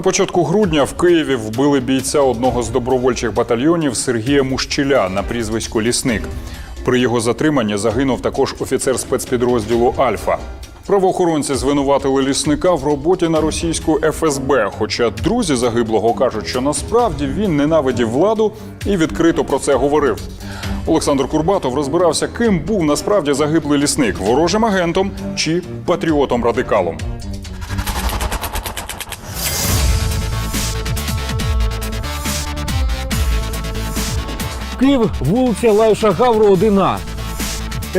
На початку грудня в Києві вбили бійця одного з добровольчих батальйонів Сергія Мущеля на прізвисько Лісник. При його затриманні загинув також офіцер спецпідрозділу Альфа. Правоохоронці звинуватили лісника в роботі на російську ФСБ. Хоча друзі загиблого кажуть, що насправді він ненавидів владу і відкрито про це говорив. Олександр Курбатов розбирався, ким був насправді загиблий лісник ворожим агентом чи патріотом-радикалом. Київ, вулиця Лаюша Гавру 1А.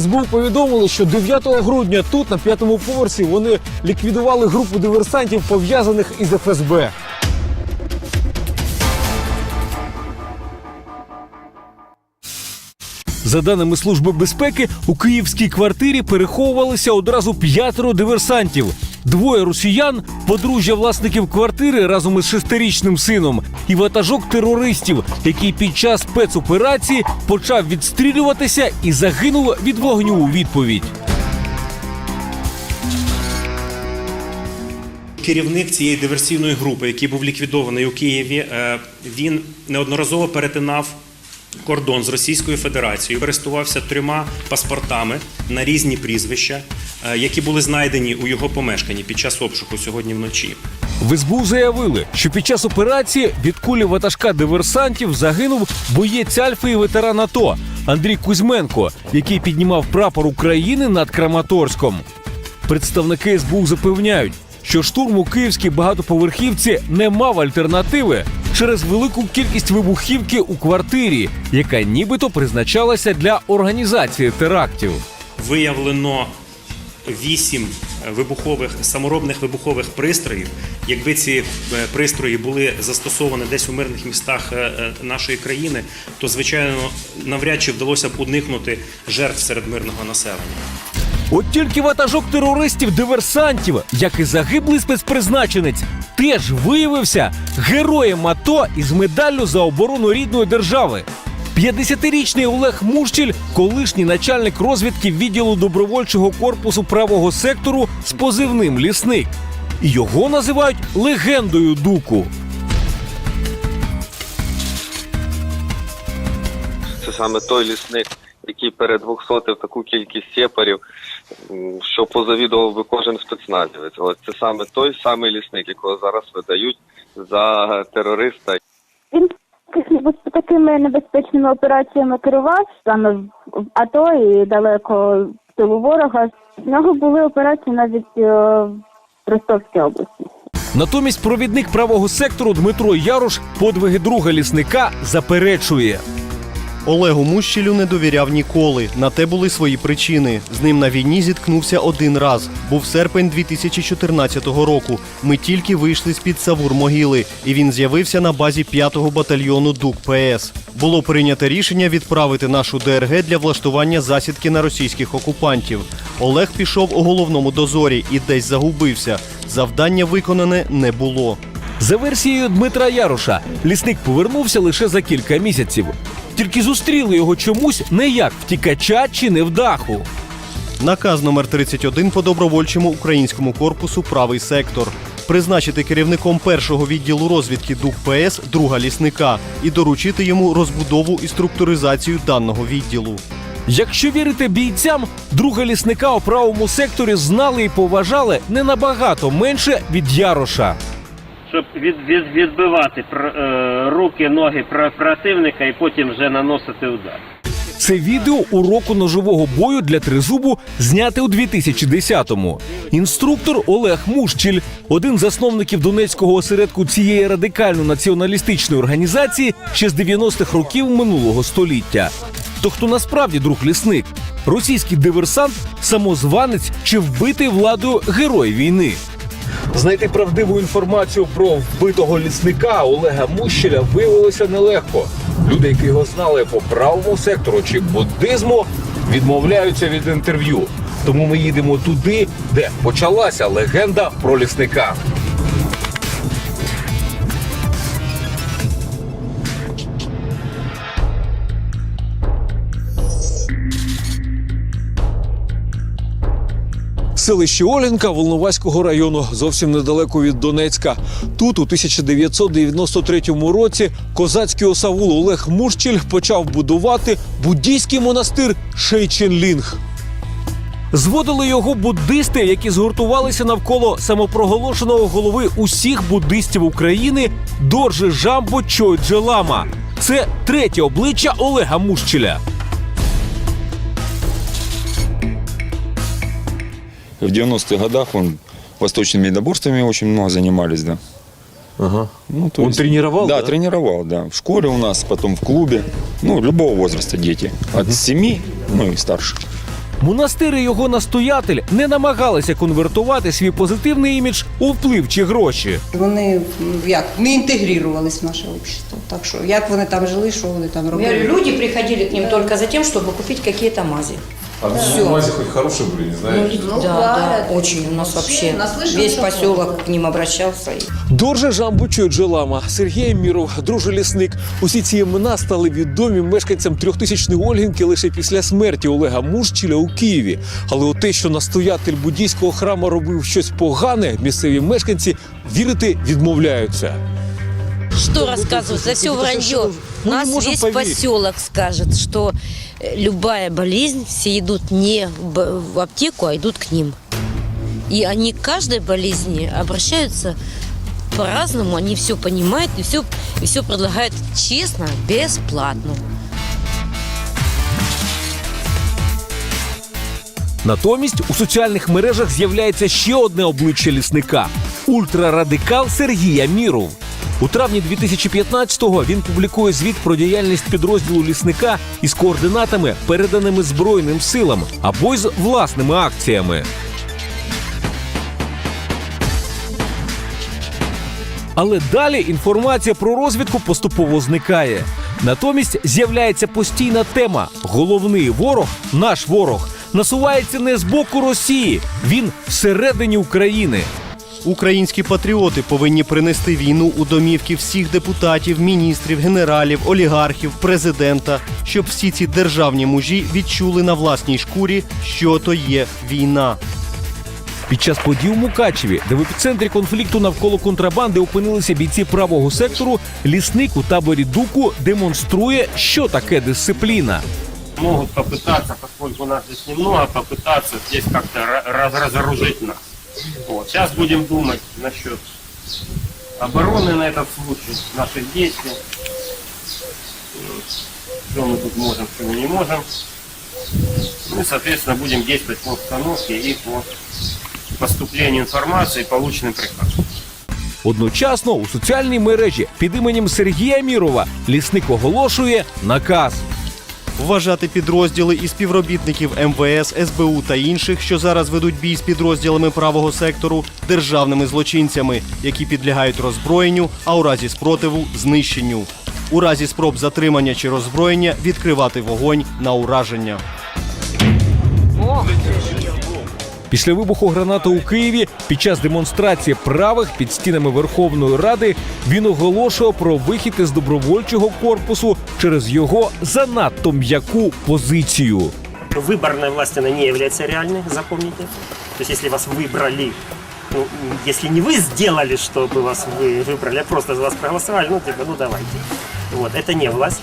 СБУ повідомили, що 9 грудня тут, на п'ятому поверсі, вони ліквідували групу диверсантів, пов'язаних із ФСБ. За даними Служби безпеки, у київській квартирі переховувалися одразу п'ятеро диверсантів. Двоє росіян, подружжя власників квартири разом із шестирічним сином, і ватажок терористів, який під час спецоперації почав відстрілюватися і загинув від вогню у відповідь. Керівник цієї диверсійної групи, який був ліквідований у Києві, е, він неодноразово перетинав кордон з Російською Федерацією, користувався трьома паспортами на різні прізвища, е, які були знайдені у його помешканні під час обшуку сьогодні вночі. В СБУ заявили, що під час операції від кулі ватажка диверсантів загинув боєць Альфи і ветеран АТО Андрій Кузьменко, який піднімав прапор України над Краматорськом. Представники СБУ запевняють, що штурм у київській багатоповерхівці не мав альтернативи через велику кількість вибухівки у квартирі, яка нібито призначалася для організації терактів. Виявлено вісім вибухових саморобних вибухових пристроїв. Якби ці е, пристрої були застосовані десь у мирних містах е, е, нашої країни, то звичайно навряд чи вдалося б уникнути жертв серед мирного населення. От тільки ватажок терористів-диверсантів, як і загиблий спецпризначенець, теж виявився героєм АТО із медаллю за оборону рідної держави. 50-річний Олег Мурщіль, колишній начальник розвідки відділу добровольчого корпусу правого сектору з позивним лісник. Його називають легендою дуку. Це саме той лісник, який передвухсотив таку кількість сепарів, що позавідував би кожен спецназівець. Ось це саме той самий лісник, якого зараз видають за терориста. Він такими- такими небезпечними операціями керував саме в АТО і далеко в тилу ворога. В нього були операції навіть е, в Ростовській області. Натомість провідник правого сектору Дмитро Ярош подвиги друга лісника заперечує. Олегу Мущелю не довіряв ніколи. На те були свої причини. З ним на війні зіткнувся один раз. Був серпень 2014 року. Ми тільки вийшли з під Савур могили, і він з'явився на базі 5-го батальйону ДУК ПС. Було прийнято рішення відправити нашу ДРГ для влаштування засідки на російських окупантів. Олег пішов у головному дозорі і десь загубився. Завдання виконане не було. За версією Дмитра Яроша, лісник повернувся лише за кілька місяців. Тільки зустріли його чомусь не як втікача чи невдаху. Наказ номер 31 по добровольчому українському корпусу правий сектор. Призначити керівником першого відділу розвідки ДУК ПС друга лісника і доручити йому розбудову і структуризацію даного відділу. Якщо вірити бійцям, друга лісника у правому секторі знали і поважали не набагато менше від Яроша. Щоб від, від, відбивати е, руки, ноги пр, противника і потім вже наносити удар. Це відео уроку ножового бою для тризубу зняте у 2010-му. Інструктор Олег Мущіль, один з засновників Донецького осередку цієї радикально-націоналістичної організації ще з 90-х років минулого століття. То хто насправді друг лісник? Російський диверсант, самозванець чи вбитий владою герой війни? Знайти правдиву інформацію про вбитого лісника Олега Мущеля виявилося нелегко. Люди, які його знали по правому сектору чи буддизму, відмовляються від інтерв'ю. Тому ми їдемо туди, де почалася легенда про лісника. Селище Олінка Волноваського району, зовсім недалеко від Донецька. Тут, у 1993 році, козацький осавул Олег Мурщіль почав будувати буддійський монастир Шейченлінг. Зводили його буддисти, які згуртувалися навколо самопроголошеного голови усіх буддистів України Доржи Жамбо Чойдже Лама. Це третє обличчя Олега Мущеля. В 90-х годах он восточными единоборствами очень много занимались, да. Ага. Ну, то Он есть- тренировал, Да, да? тренировал, да. В школе у нас, потом в клубе. Ну, любого возраста дети. От 7, ну и старше. Монастир і його настоятель не намагалися конвертувати свій позитивний імідж у вплив чи гроші. Вони м, як не інтегрувались в наше общество. Так що як вони там жили, що вони там робили? люди приходили к ним только за тем, чтобы купить какие-то мази. А Всё. мази хоть хорошие были, не Ну, знаешь? да, да, очень. У нас вообще наслышан, весь что поселок плохо. к ним обращался. И Дорже Жамбучо Джелама, Сергій Міров, друже лісник. Усі ці імена стали відомі мешканцям трьохтисячної Ольгінки лише після смерті Олега Мурщіля у Києві. Але у те, що настоятель буддійського храму робив щось погане, місцеві мешканці вірити відмовляються. Что рассказывать? Это все вранье. Мы не Нас можем весь поверить. поселок скажет, что э, любая болезнь, все идут не в аптеку, а идут к ним. И они к каждой болезни обращаются по-разному, они все понимают и все, и все предлагают честно, бесплатно. Натомість у соціальних мережах з'являється ще одне обличчя лісника ультрарадикал Сергія Міров. У травні 2015-го він публікує звіт про діяльність підрозділу лісника із координатами, переданими Збройним силам або й з власними акціями. Але далі інформація про розвідку поступово зникає. Натомість з'являється постійна тема: головний ворог, наш ворог, насувається не з боку Росії, він всередині України. Українські патріоти повинні принести війну у домівки всіх депутатів, міністрів, генералів, олігархів, президента, щоб всі ці державні мужі відчули на власній шкурі, що то є війна. Під час подій у Мукачеві, де в епіцентрі конфлікту навколо контрабанди опинилися бійці правого сектору, лісник у таборі Дуку демонструє, що таке дисципліна. Могут попытаться, поскольку нас здесь немного, попытаться здесь как-то ра- раз разоружить нас. Вот. Сейчас будем думать насчет обороны на этот случай, наших действий. Что мы тут можем, что мы не можем. Ну и, соответственно, будем действовать по установке и по поступлению информации, полученным приказом. Одночасно у соціальній мережі під іменем Сергія Мірова лісник оголошує наказ. Вважати підрозділи і співробітників МВС, СБУ та інших, що зараз ведуть бій з підрозділами правого сектору, державними злочинцями, які підлягають роззброєнню, а у разі спротиву знищенню. У разі спроб затримання чи роззброєння відкривати вогонь на ураження. Після вибуху гранати у Києві під час демонстрації правих під стінами Верховної Ради він оголошував про вихід із добровольчого корпусу через його занадто м'яку позицію. Выборная власть, она не является реальной, запомните. То есть, если вас выбрали, ну, если не вы сделали, чтобы вас вы выбрали, а просто за вас проголосовали, ну, типа, ну, давайте. Вот, это не власть.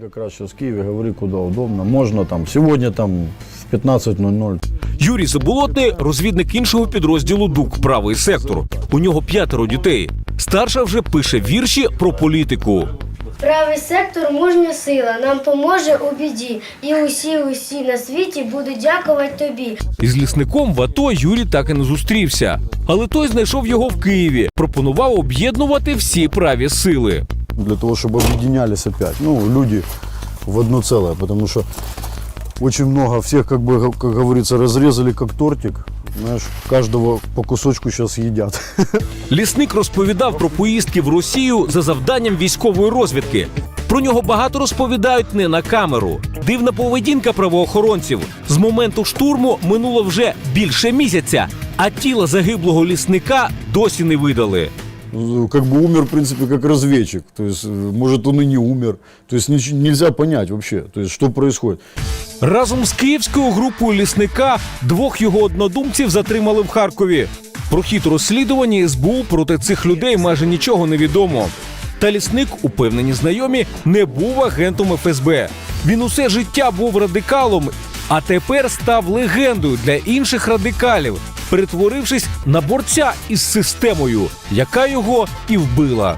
Я как раз сейчас в Киеве, говорю, куда удобно. Можно там, сегодня там в 15.00 Юрій Заболотний розвідник іншого підрозділу ДУК правий сектор. У нього п'ятеро дітей. Старша вже пише вірші про політику. Правий сектор мужня сила, нам поможе у біді, і усі, усі на світі будуть дякувати тобі. Із лісником в АТО Юрій так і не зустрівся. Але той знайшов його в Києві. Пропонував об'єднувати всі праві сили для того, чтобы объединялись опять. Ну, люди в одно целое, потому что очень много всех, как бы, как говорится, разрезали как тортик. Знаешь, каждого по кусочку сейчас едят. Лісник розповідав про поїздки в Росію за завданням військової розвідки. Про нього багато розповідають не на камеру. Дивна поведінка правоохоронців. З моменту штурму минуло вже більше місяця, а тіла загиблого лісника досі не видали. э, как бы умер, в принципе, как разведчик. То есть, э, может, он и не умер. То есть, нич- нельзя понять вообще, то есть, что происходит. Разом з київською групою лісника двох його однодумців затримали в Харкові. Про хід розслідування СБУ проти цих людей майже нічого не відомо. Та лісник, упевнені знайомі, не був агентом ФСБ. Він усе життя був радикалом, а тепер став легендою для інших радикалів, перетворившись на борця із системою, яка його і вбила.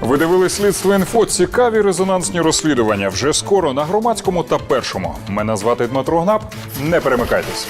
Ви дивились слідство інфо. Цікаві резонансні розслідування вже скоро на громадському та першому. Мене звати Дмитро Гнап. Не перемикайтесь.